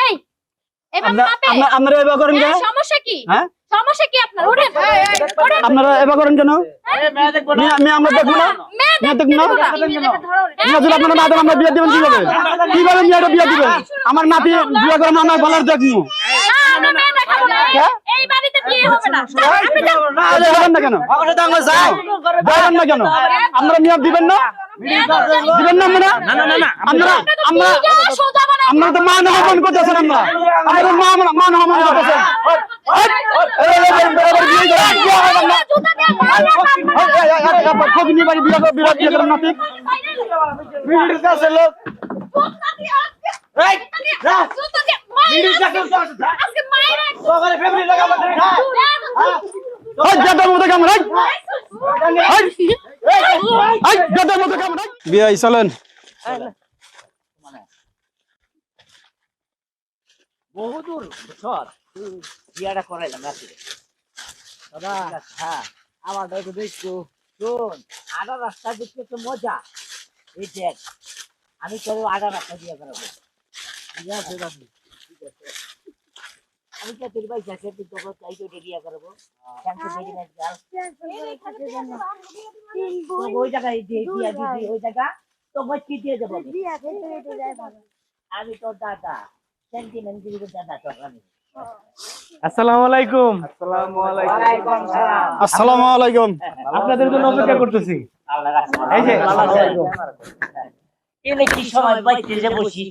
এই এই আপনারা করেন হ্যাঁ, সমস্যা কি হ্যাঁ? সমস্যা কি আপনার ওঠেন আপনারা করেন কেন আমরা দেখব না মেয়ে মেয়ে দেখব না হ্যাঁ, মেয়ে যদি আপনারা না দেন আমরা বিয়ে দিবেন কীভাবে কীভাবে মেয়েটা বিয়ে আমার নাতি বিয়ে করে না আমার বলার দেখব আমরা মেয়ে দেখাবো না। এই বাড়িতে বিয়ে হবে না আপনি যান। তাহলে দেবেন না কেন দেবেন না কেন আপনারা নিয়ম দিবেন না দিবেন না আমরা আমরা আমরা। আমরা তো মান অপমান করতেছেন আমরা আমাদের মা মান অপমান করতেছেন জুতা দিয়ে মারবে। ফগনি বাড়ি বিয়ে করে বিরাট বিয়ে করে নাতি জুতা দিয়ে আজকে- জুতা দিয়ে মাইরা- আজকে মাইরা একটু- ওই জাতের মতো কামড় ওই ওই জাতের মতো কামড় বিয়ে চলেন বহুদূর তুই বিয়াটা করাইলাম রাত্রে। দাদা হ্যাঁ। আমার একটু দেখছ। শোন আডা রাস্তা দেখতে তো মজা। এই দেখ আমি তোর আডা রাস্তা দিয়ে করাবো ঠিক আছে বাবু ঠিক আছে। আমি তো তোর ভাই তুই তোকে চাই তো বিয়া করাবো। Thank you very much girl তো ওই জায়গায় দিয়ে দিয়া দিদি ওই জায়গা তো দিয়ে দেবো। আমি। আমি তোর দাদা। আসসালামু আলাইকুম আসসালামু আলাইকুম আপনাদের জন্য অপেক্ষা করতেছি। এই যে এনে কি সময়? বাইতে যে বসি।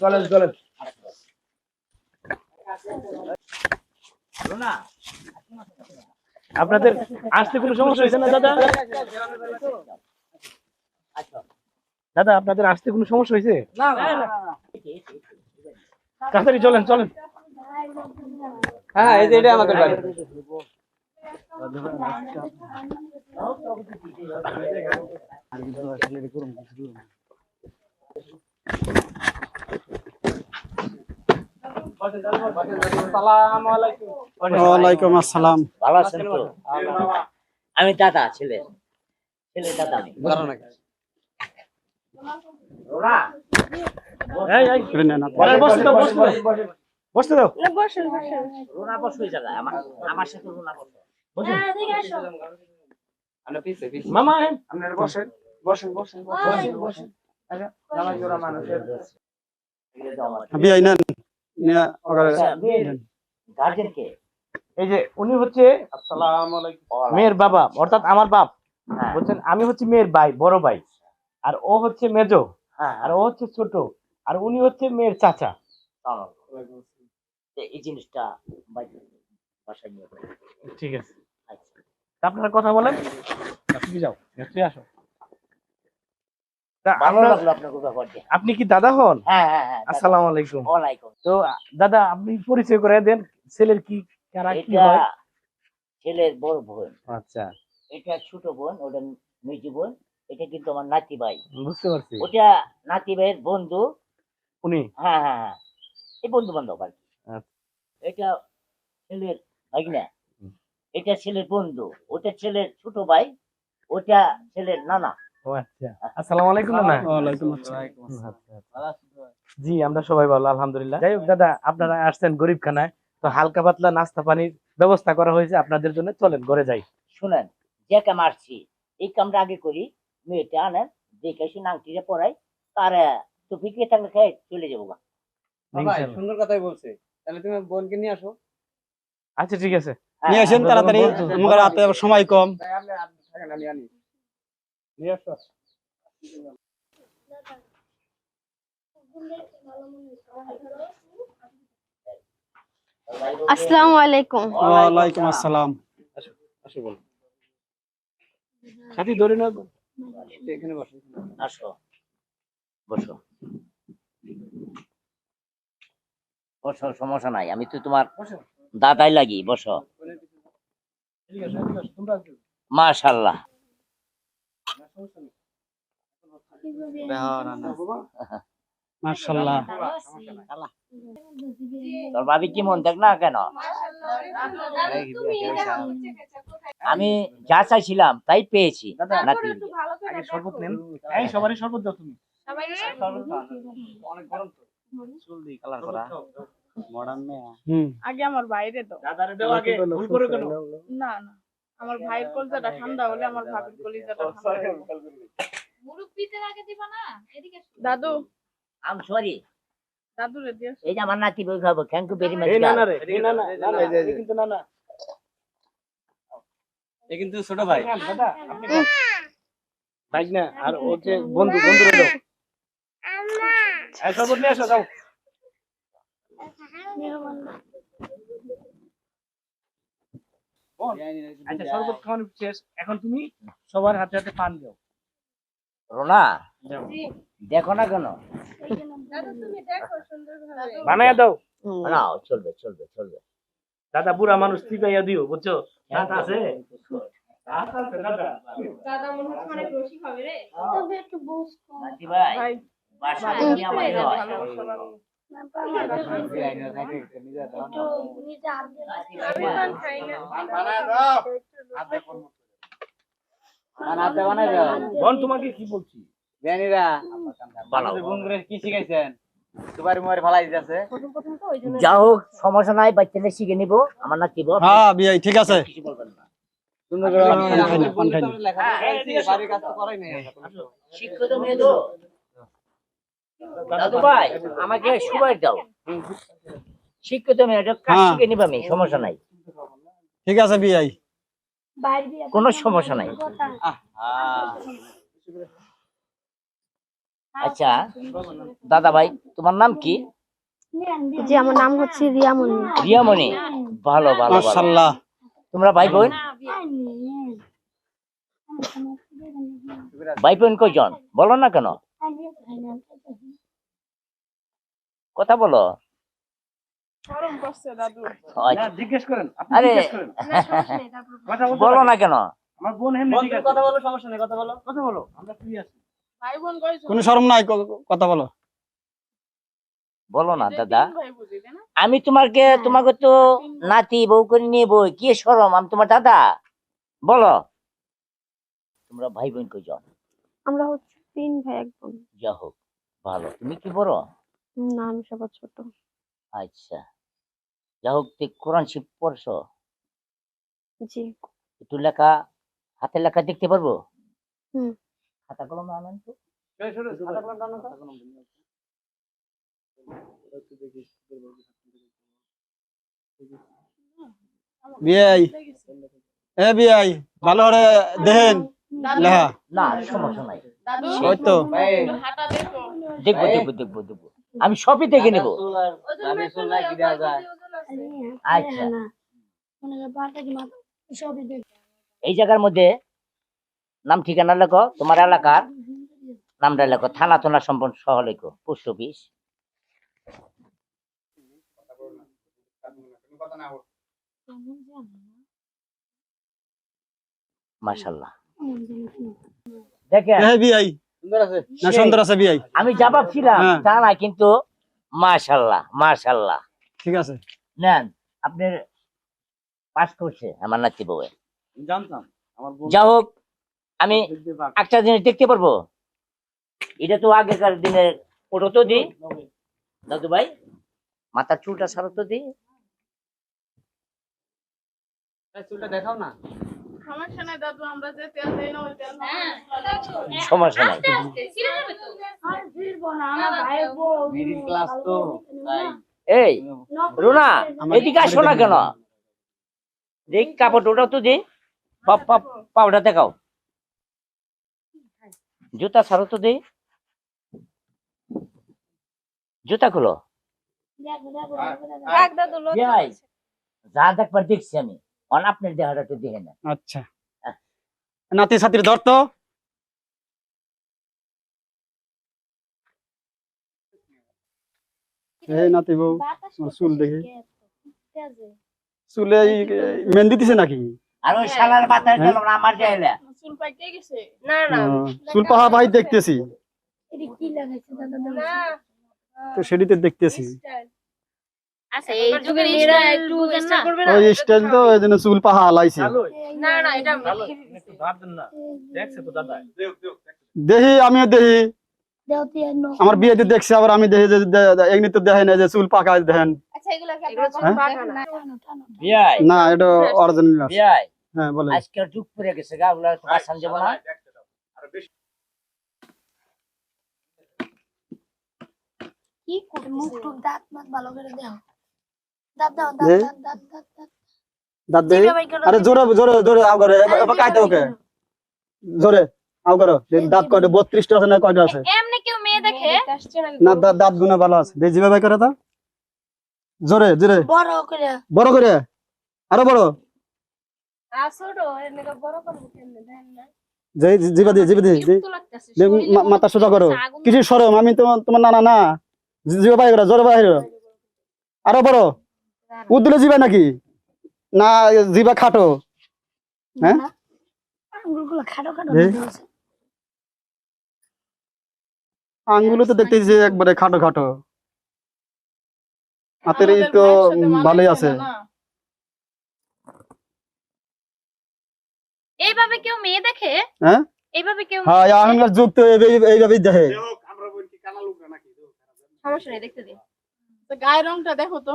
চলেন চলেন। আপনাদের আসতে কোনো সমস্যা হয়েছে না দাদা? আচ্ছা দাদা আপনাদের আসতে কোনো সমস্যা হয়েছে? না না। তাড়াতাড়ি চলেন চলেন। হ্যাঁ এই যে এটা আমাদের বাড়ি। ওয়ালাইকুম আসসালাম। ভালো আছেন তো? আমি দাদা ছেলে। ছেলে দাদা। আমি বসতে দাও। আমার সাথে হ্যাঁ, এদিকে আসো। আমরা পিছে পিছে। মামা আপনারা বসেন বসেন বসেন বসেন। বসেন আচ্ছা মানুষের। এই যে উনি হচ্ছে মেয়ের বাবা অর্থাৎ আমার বাপ। হ্যাঁ। বলছেন আমি হচ্ছে মেয়ের ভাই বড় ভাই। আর ও হচ্ছে মেজো। হ্যাঁ। আর ও হচ্ছে ছোট। আর উনি হচ্ছে মেয়ের চাচা। তো এই জিনিসটা বাসায় নিয়ে ঠিক আছে। আচ্ছা। তা আপনারা কথা বলেন। তুমি যাও তুই আসো। আপনি কি দাদা হন? হ্যাঁ হ্যাঁ হ্যাঁ। আসসালামু আলাইকুম তো দাদা আপনি পরিচয় করে দেন ছেলের কি হয়? ছেলের বড় বোন। আচ্ছা। এটা ছোট বোন ওটা মেজি বোন। এটা কিন্তু আমার নাতি ভাই। বুঝতে পারছি। ওটা নাতি ভাইয়ের বন্ধু। উনি? হ্যাঁ হ্যাঁ হ্যাঁ। এই বন্ধু বান্ধব আর কি। আচ্ছা। এটা ছেলের। এটা ছেলের বন্ধু। ওটা ছেলের ছোট ভাই। ওটা ছেলের নানা। আচ্ছা। আসসালামু আলাইকুম না জি আমরা সবাই ভালো আলহামদুলিল্লাহ। যাই হোক দাদা আপনারা আসছেন গরিব খানায় তো হালকা পাতলা নাস্তা পানির ব্যবস্থা করা হয়েছে আপনাদের জন্য। চলেন ঘরে যাই। শুনেন যে কাম আসছি এই কামটা আগে করি। মেয়েটা আনেন দেখে এসে নাংটিটা পড়াই। তার তো ফিকে থাকলে খেয়ে চলে যাব গা। ভাই সুন্দর কথাই বলছে। তাহলে তুমি বোনকে নিয়ে আসো। আচ্ছা ঠিক আছে। নিয়ে আসেন তাড়াতাড়ি। আমাদের হাতে আবার সময় কম। নিয়ে আসো। আসসালামু আলাইকুম। ওয়ালাইকুম আসসালাম। আসো বল সাথী ধরে না এখানে বসো আসো বসো। বসো সমস্যা নাই। আমি তো তোমার দাদাই লাগি বসো। মাশাল্লাহ তোর ভাবি কি মন দেখ না কেন? আমি যা চাইছিলাম তাই পেয়েছি। সবারই শরবত দাও তুমি। অনেক গরম তো। চুল দিয়ে কালার করা। মডার্ন মেয়ে হুম আগে আমার বাইরে দাও দাদারে দেও আগে ভুল করে কেন না না আমার ভাইয়ের কলিজাটা ঠান্ডা হলে আমার ভাবির কলিজাটা ঠান্ডা হবে। মুরব্বিদের আগে দিবা না এদিকে দাদু আম সরি দাদু রে দিও এই যে আমার নাতি বই খাব থ্যাংক ইউ ভেরি মাচ না না রে না না না না, কিন্তু না না এ কিন্তু ছোট ভাই দাদা আপনি খান। না আর ও যে বন্ধু বন্ধু রে দাও এই শরবত নিয়ে আসো যাও আচ্ছা শরবত খাওয়ানো শেষ। এখন তুমি সবার হাতে হাতে পান দাও। রোনা দেখো না কেন? দাদু বানায়া দাও। না চলবে চলবে চলবে। দাদা বুড়া মানুষ চিপাইয়া দিও বুঝছ? দাঁত আছে? দাঁত আছে দাদা। হয়। না বোন তোমাকে কি বলছি? জানিরা কি শিখাইছেন? ফালাই দিতেছে। যা হোক সমস্যা নাই বাচ্চাদের শিখে নিব আমার নাতি বউ। হ্যাঁ বিয়াই ঠিক আছে। কিছু বলবেন না। সুন্দর করে পান খাই না, পান খাই না। লেখাপড়া করাইছি, বাড়ির কাজ তো করাই নাই। শিক্ষিত মেয়ে তো। দাদু ভাই আমাকে সুবাই দাও। শিক্ষিত মেয়ে এটা কাজ হ্যাঁ। শিখে নিব আমি সমস্যা নাই। ঠিক আছে বিয়াই। কোনো সমস্যা নাই। আচ্ছা দাদা ভাই তোমার নাম কি? জি আমার নাম হচ্ছে রিয়ামণি। রিয়ামণি? ভালো ভালো ভালো। মাশাআল্লাহ। তোমরা ভাই বোন? ভাই বোন কয়জন? বলো না কেন। কথা বলো। জিজ্ঞেস করেন আরে বলো। না কেন? আমার বোন হেমনি ঠিক আছে কথা বলো সমস্যা নেই কথা বলো। কথা বলো আমরা ফ্রি আছি। ভাই বোন কয়জন কোনো শরম নাই কথা বলো। বলো না দাদা। আমি তোমাকে তোমাকে তো নাতি বউ করে নিয়ে বই কি সরম আমি তোমার দাদা। বলো। তোমরা ভাই বোন কয়জন? আমরা হচ্ছে তিন ভাই এক বোন। যা হোক ভালো। তুমি কি বড়? না আমি সবার ছোট। আচ্ছা। যা হোক তুই কোরআন শিব পড়ছো? জি। একটু লেখা হাতের লেখা দেখতে পারব? হুম। খাতা কলম আনেন তো? বিয়াই এ বিয়াই ভালো করে দেখেন। না সমস্যা নাই। ওই তো। দেখব দেখব দেখব দেখব। আমি সবই দেখে নেব। আচ্ছা। এই জায়গার মধ্যে নাম ঠিকানা লেখো তোমার এলাকার নামটা লেখো থানা থানা সম্পন্ন সহ লেখো পোস্ট অফিস। মাশাল্লাহ দেখেন। এ বিয়াই সুন্দর আছে? না সুন্দর আছে বিয়াই আমি যা ভাবছিলাম হ্যাঁ। তা না কিন্তু মাশাল্লাহ মাশাল্লাহ। ঠিক আছে। নেন আপনার পাস করছে আমার নাতি বউ জানতাম যা হোক আমি দেখতে একটা জিনিস দেখতে পারব? এটা তো আগেকার দিনের ফটো তো দিই। দাদু ভাই মাথার চুলটা সারো তো দিই। চুলটা দেখাও না। সমস্যা নাই দাদু আমরা যে তেল দেই না ওই তেল হ্যাঁ, সমস্যা নাই আস্তে আস্তে, ছিঁড়ে যাবে তো। মিডিল ক্লাস তো এই রুনা আমার- এদিকে আসো না কেন? দেখ তো দি। পাপ পাপ পাউডার দেখাও। জুতা সারো তো দি। জুতা খুলো। যা দেখবার দেখছি আমি। অন আপনার দেহটা একটু দেখে না আচ্ছা। নাতি ছাত্রী ধর তো। নাতি বউ চুল দেখি। চুলে মেহেন্দি দিছে নাকি? আর ওই শালার মাথায় হ্যাঁ? গেল না আমার দেহলে চুল পাইতে গেছে। না না। চুল পাহা ভাই দেখতেছি। তো সেটিতে দেখতেছি। আচ্ছা, এই যুগের মেয়েরা একটু চেষ্টা করবে না? ওই স্টাইল তো এই জন্য চুল পাহা আলাইছে। না না এটা একটু ভাব দেন না। দেখছে তো দাদা। দেখি আমিও দেখি আমার বিয়েতে দেখছি আবার আমি দেখে যে এমনি তো দেখেন যে চুল পাকা দেখেন। না? এটা অরিজিনাল হ্যাঁ বলেন। আজকের যুগ পড়ে গেছে গা ওগুলা বাসান যাব না। কি মুখ টুক দাঁত মাত ভালো করে দাও দাঁত দাও দে। দে আরে জোরে জোরে জোরে আও করে এবার কাইতে ওকে। জোরে আও করো। দেখ দাঁত কয়টা? বত্রিশটা আছে না কয়টা আছে? এমনি কেউ মেয়ে দেখে? না দাঁত দাঁত গুনা ভালো আছে। দেখ জিভে বাই করে তো। জোরে জোরে। বড় করে। বড় করে। আরও বড়। দে দে, মাথা সোজা করো। কিছু সরম আমি তো তোমার নানা না। জিভে বাই করো জোরে করো। আরও বড়। উদ্দুলে জিভে নাকি? না জিভা খাটো। হ্যাঁ? আঙ্গুলগুলো খাটো খাটো দে। গেছে। আঙ্গুলো তো দেখতেছি একবারে খাটো খাটো। হাতের এই তো ভালোই আছে। এইভাবে কেউ মেয়ে দেখে? হ্যাঁ? এইভাবে কেউ হ্যাঁ এখনকার যুগ তো এই- এইভাবেই দেখে। সমস্যা নেই দেখতে দিন গায়ের রংটা দেখো তো।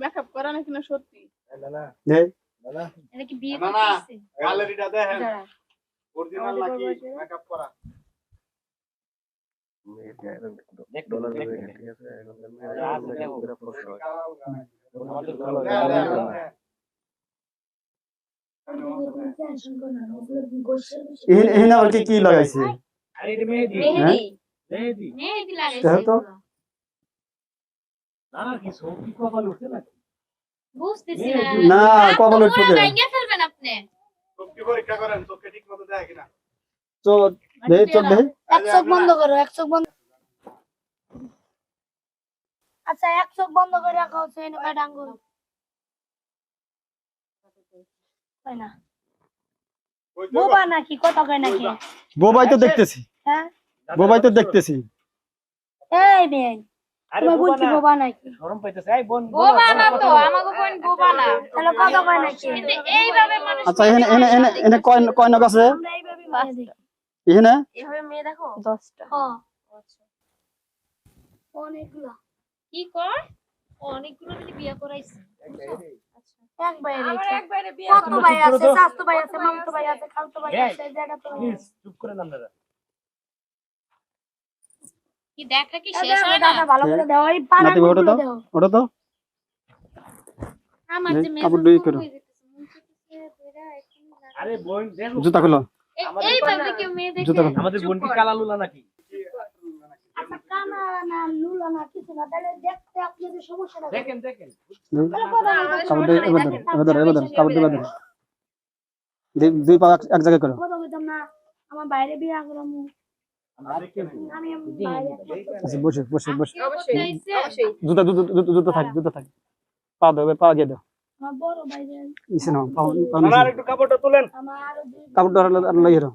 মেকআপ করা নাকি না সত্যি? কি লাগাইছে? মেহেদি। মেহেদি মেহেদি মেহেদি লাগাইছে। না না কি সব কি কপাল উঠছে না বুঝতেছি মেহেদি। না। না হাত তো কপাল পুরো উঠতে দে ভেঙে ফেলবেন আপনি। চোখকে পরীক্ষা করেন চোখকে ঠিক মতো দেয় কিনা? তো দে চোখ দে এক চোখ বন্ধ করো এক চোখ বন্ধ আচ্ছা এক চোখ বন্ধ করে রাখা হচ্ছে এনে আঙ্গুল? তাই না। বোবা নাকি কয় নাকি? বোবাই তো দেখতেছি। হ্যাঁ? বোবাই তো দেখতেছি। এই মেয়ে। আরে বোবা না। বোবা নাকি? শরম পাইতেছে। এই বোন বোবা না তো আমাকে কোন বোবা না। তাহলে কথা কয় নাকি? কিন্তু এইভাবে মানুষ আচ্ছা এখানে এখানে এখানে এখানে কয় কয় নখ আছে? আমরা এইভাবে মেয়ে দেখি। এখানে? এভাবে মেয়ে দেখো? দশটা। হ্যাঁ অনেকগুলো। কি কর অনেকগুলো মিলে বিয়ে করাইছে। এক বাইরে আমার একবারে বিয়ে কত ভাই আছে? স্বাস্থ্য ভাই আছে মামতো ভাই আছে? খালতো ভাই আছে জায়গা তো চুপ করে নাম দাদা। কি দেখা কি শেষ হয় না? ভালো করে দাও এই পাড়া ওটা দাও। দাও। ওটা তো আমার যে এই, কাপড় দুই করো। আরে বোন দেখো। জুতা খুলো। এই- মেয়ে দেখে? জুতা খুলো। আমাদের বোন কি লুলা দেখেন। দেখেন পা এক- জায়গায় করো। কথা বলতাম না আমার বাইরে বিয়ে করলাম আচ্ছা বসে বসে বসে। কেউ করতে আইছে? জুতা জুতা জুতা জুতা থাক জুতা থাক। পা দাও পা গিয়ে দাও। আমার বড় বাইরে নিচে নাও পা পা আমার নিচে। একটু কাপড়টা তুলেন। আমার আরও দুই কাপড় ধরে আর লাগিয়ে দাও।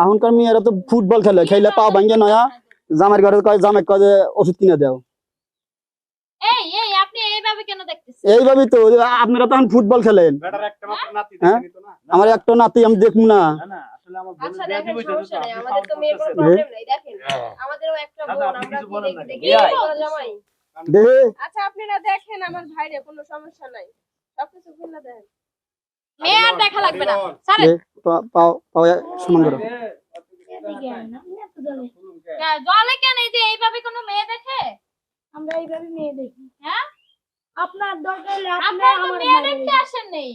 এখনকার মেয়েরা তো ফুটবল খেলে খেলে পা ভাঙ্গে নয়া জামার ঘরে কয় জামাই কয় যে ওষুধ কিনে দাও। এই এই এইভাবে কেন দেখতেছেন? এইভাবেই তো আপনারা তখন ফুটবল খেলেন। হ্যাঁ? আমার একটা নাতি আমি দেখব না বোনের আচ্ছা দেখেন সমস্যা নাই আমাদের তো মেয়ের কোনো প্রবলেম নাই দেখেন আমাদেরও একটা বোন আমরা কিছু কি বলেন দেখি না। দেখি? বিয়াই। এই তো জামাই। আচ্ছা আপনারা দেখেন আমার ভাইরে কোনো সমস্যা নাই। সবকিছু খুলে দেন মেয়ে আর দেখা লাগবে না। স্যার পাও পাও সমান করো। এদিকে আয় না না তো দলে জলে কেন? এই যে এইভাবে কোনো মেয়ে দেখে? আমরা এইভাবে মেয়ে দেখি। হ্যাঁ? আপনার দরকার হলে আপনি আমার মেয়ে দেখতে আসেন নেই।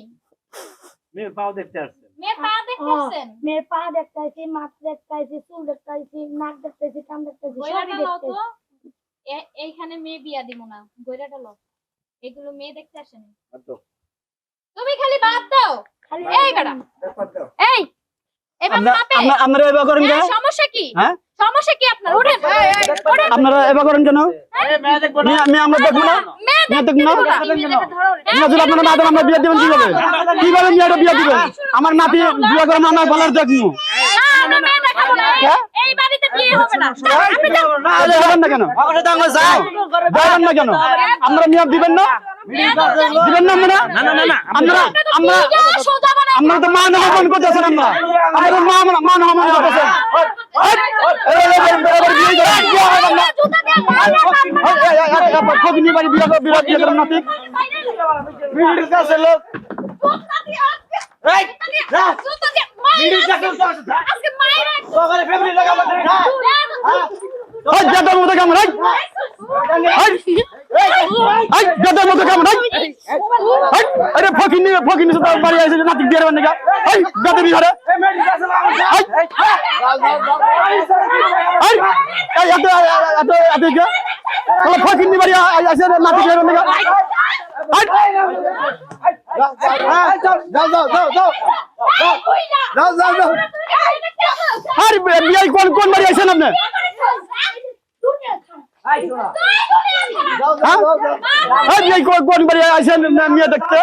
মেয়ের পাও দেখতে আসছেন মেয়ের পা দেখতেছি মাছ দেখতেছি চুল দেখতেছি নাক দেখতেছি কান দেখতে আইছি গয়রাটা সবই লও দেখতে তো। আইছি। এ- এইখানে মেয়ে বিয়া দিব না গইরাটা লোক এগুলো মেয়ে দেখতে আসেনি। তুমি খালি বাদ দাও। খালি এই এই আপনারা এবার করেন কেন? সমস্যা কি? হ্যাঁ? সমস্যা কি আপনার? ওঠেন ওঠেন আপনারা এবার করেন কেন? মেয়ে আমরা দেখব না? মেয়ে মেয়ে দেখব দেন আমরা বিয়ে দিবেন কীভাবে? কীভাবে মেয়েটা বিয়ে দিবেন? আমার নাতি বিয়ে করে আমার বলার দেখব আমরা মেয়ে দেখাবো না। এই- এই বাড়িতে বিয়ে হবে না। আপনি যান। তাহলে হবেন না কেন? যাবেন না কেন? আপনারা মেয়ে দিবেন না দিবেন না? আপনারা না না না না আমরা আমরা বিয়ে আমরা তো মান অপমান করতেছেন আমরা আমাদের মান অপমান করতেছেন সকালে ফ্যামিলি লাগা এই জাদার মতো কেমন এই। এই। জাদার মতো কেমন এই। এই, আরে ফকিনি ফকিনি তো বাড়ি আইছে নাতি দিয়ে দেবেন নাকি? এই জাদা বিহারে। এই। এই এত এত এত কে? তাহলে ফকিনি বাড়ি আইছে নাতি দিয়ে দেবেন নাকি? যাও আরে বিয়ে কোন কোন বাড়ি আইছেন আপনি হ্যাঁ কোন বাড়ি আইছেন মেয়ে দেখতে?